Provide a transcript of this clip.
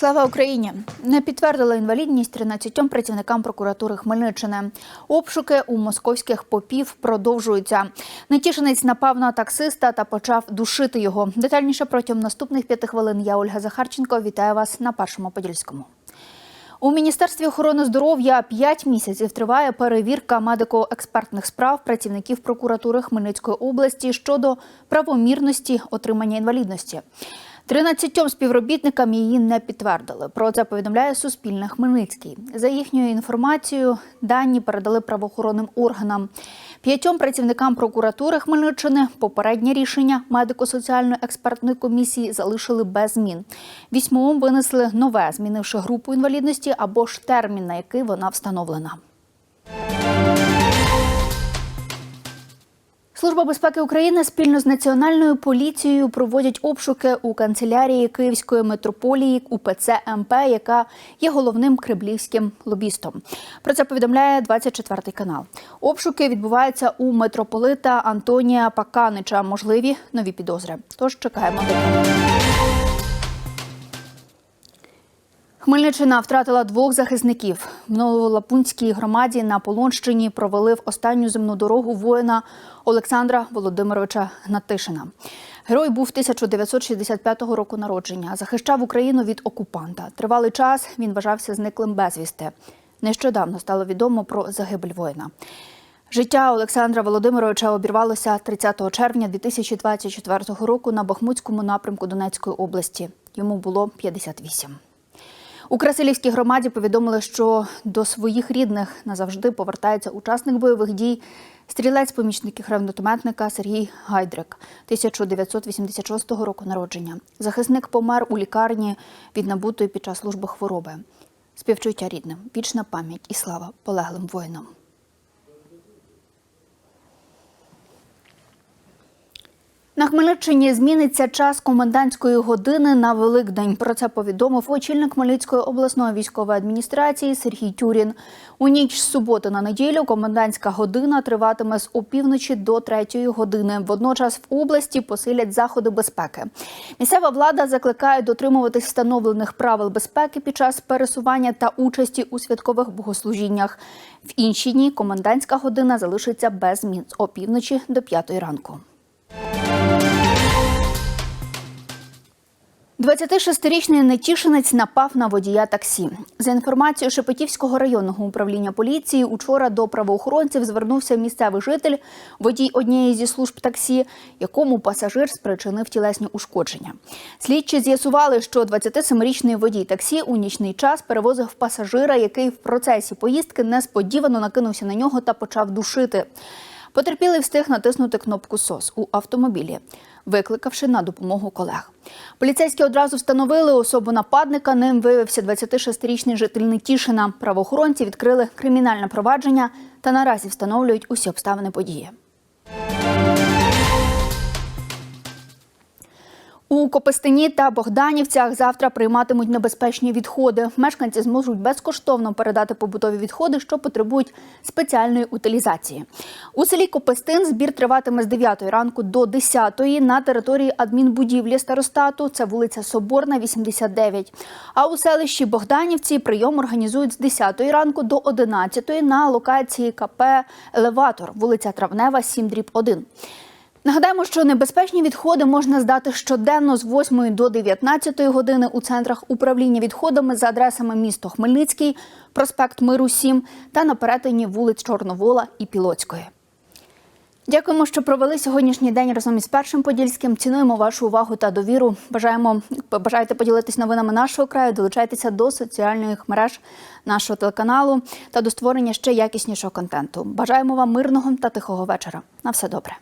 Слава Україні! Не підтвердили інвалідність 13 працівникам прокуратури Хмельниччини. Обшуки у московських попів продовжуються. Нетішинець напав на таксиста та почав душити його. Детальніше протягом наступних п'яти хвилин я Ольга Захарченко. Вітаю вас на першому подільському. У міністерстві охорони здоров'я п'ять місяців триває перевірка медико-експертних справ працівників прокуратури Хмельницької області щодо правомірності отримання інвалідності. 13 співробітникам її не підтвердили. Про це повідомляє Суспільне Хмельницький. За їхньою інформацією, дані передали правоохоронним органам. П'ятьом працівникам прокуратури Хмельниччини попереднє рішення медико-соціальної експертної комісії залишили без змін. Вісьмом винесли нове, змінивши групу інвалідності або ж термін, на який вона встановлена. Служба безпеки України спільно з національною поліцією проводять обшуки у канцелярії Київської митрополії УПЦ МП, яка є головним кремлівським лобістом. Про це повідомляє 24 канал. Обшуки відбуваються у митрополита Антонія Паканича. Можливі нові підозри. Тож чекаємо Хмельниччина втратила двох захисників. В Новолапунській громаді на Полонщині провели в останню земну дорогу воїна Олександра Володимировича Гнатишина. Герой був 1965 року народження. Захищав Україну від окупанта. Тривалий час він вважався зниклим безвісти. Нещодавно стало відомо про загибель воїна. Життя Олександра Володимировича обірвалося 30 червня 2024 року на Бахмутському напрямку Донецької області. Йому було 58. У Красилівській громаді повідомили, що до своїх рідних назавжди повертається учасник бойових дій, стрілець помічників гранатометника Сергій Гайдрик, 1986 року народження. Захисник помер у лікарні від набутої під час служби хвороби. Співчуття рідним, вічна пам'ять і слава полеглим воїнам. На Хмельниччині зміниться час комендантської години на Великдень. Про це повідомив очільник Хмельницької обласної військової адміністрації Сергій Тюрін. У ніч з суботи на неділю комендантська година триватиме з опівночі до третьої години. Водночас в області посилять заходи безпеки. Місцева влада закликає дотримуватись встановлених правил безпеки під час пересування та участі у святкових богослужіннях. В інші дні комендантська година залишиться без змін з опівночі до п'ятої ранку. 26-річний нетішинець напав на водія таксі. За інформацією Шепетівського районного управління поліції, учора до правоохоронців звернувся місцевий житель, водій однієї зі служб таксі, якому пасажир спричинив тілесні ушкодження. Слідчі з'ясували, що 27-річний водій таксі у нічний час перевозив пасажира, який в процесі поїздки несподівано накинувся на нього та почав душити. Потерпілий встиг натиснути кнопку СОС у автомобілі, викликавши на допомогу колег. Поліцейські одразу встановили особу нападника. Ним виявився 26-річний житель Нетішина. Правоохоронці відкрили кримінальне провадження та наразі встановлюють усі обставини події. Копистині та Богданівцях завтра прийматимуть небезпечні відходи. Мешканці зможуть безкоштовно передати побутові відходи, що потребують спеціальної утилізації. У селі Копистин збір триватиме з 9 ранку до 10 на території адмінбудівлі старостату. Це вулиця Соборна, 89. А у селищі Богданівці прийом організують з 10 ранку до 11 на локації КП Елеватор, вулиця Травнева, 7 1. Нагадаємо, що небезпечні відходи можна здати щоденно з 8 до 19 години у центрах управління відходами за адресами місто Хмельницький, проспект Миру 7 та на перетині вулиць Чорновола і Пілоцької. Дякуємо, що провели сьогоднішній день разом із першим подільським. Цінуємо вашу увагу та довіру. Бажаємо бажаєте поділитись новинами нашого краю. Долучайтеся до соціальних мереж нашого телеканалу та до створення ще якіснішого контенту. Бажаємо вам мирного та тихого вечора. На все добре.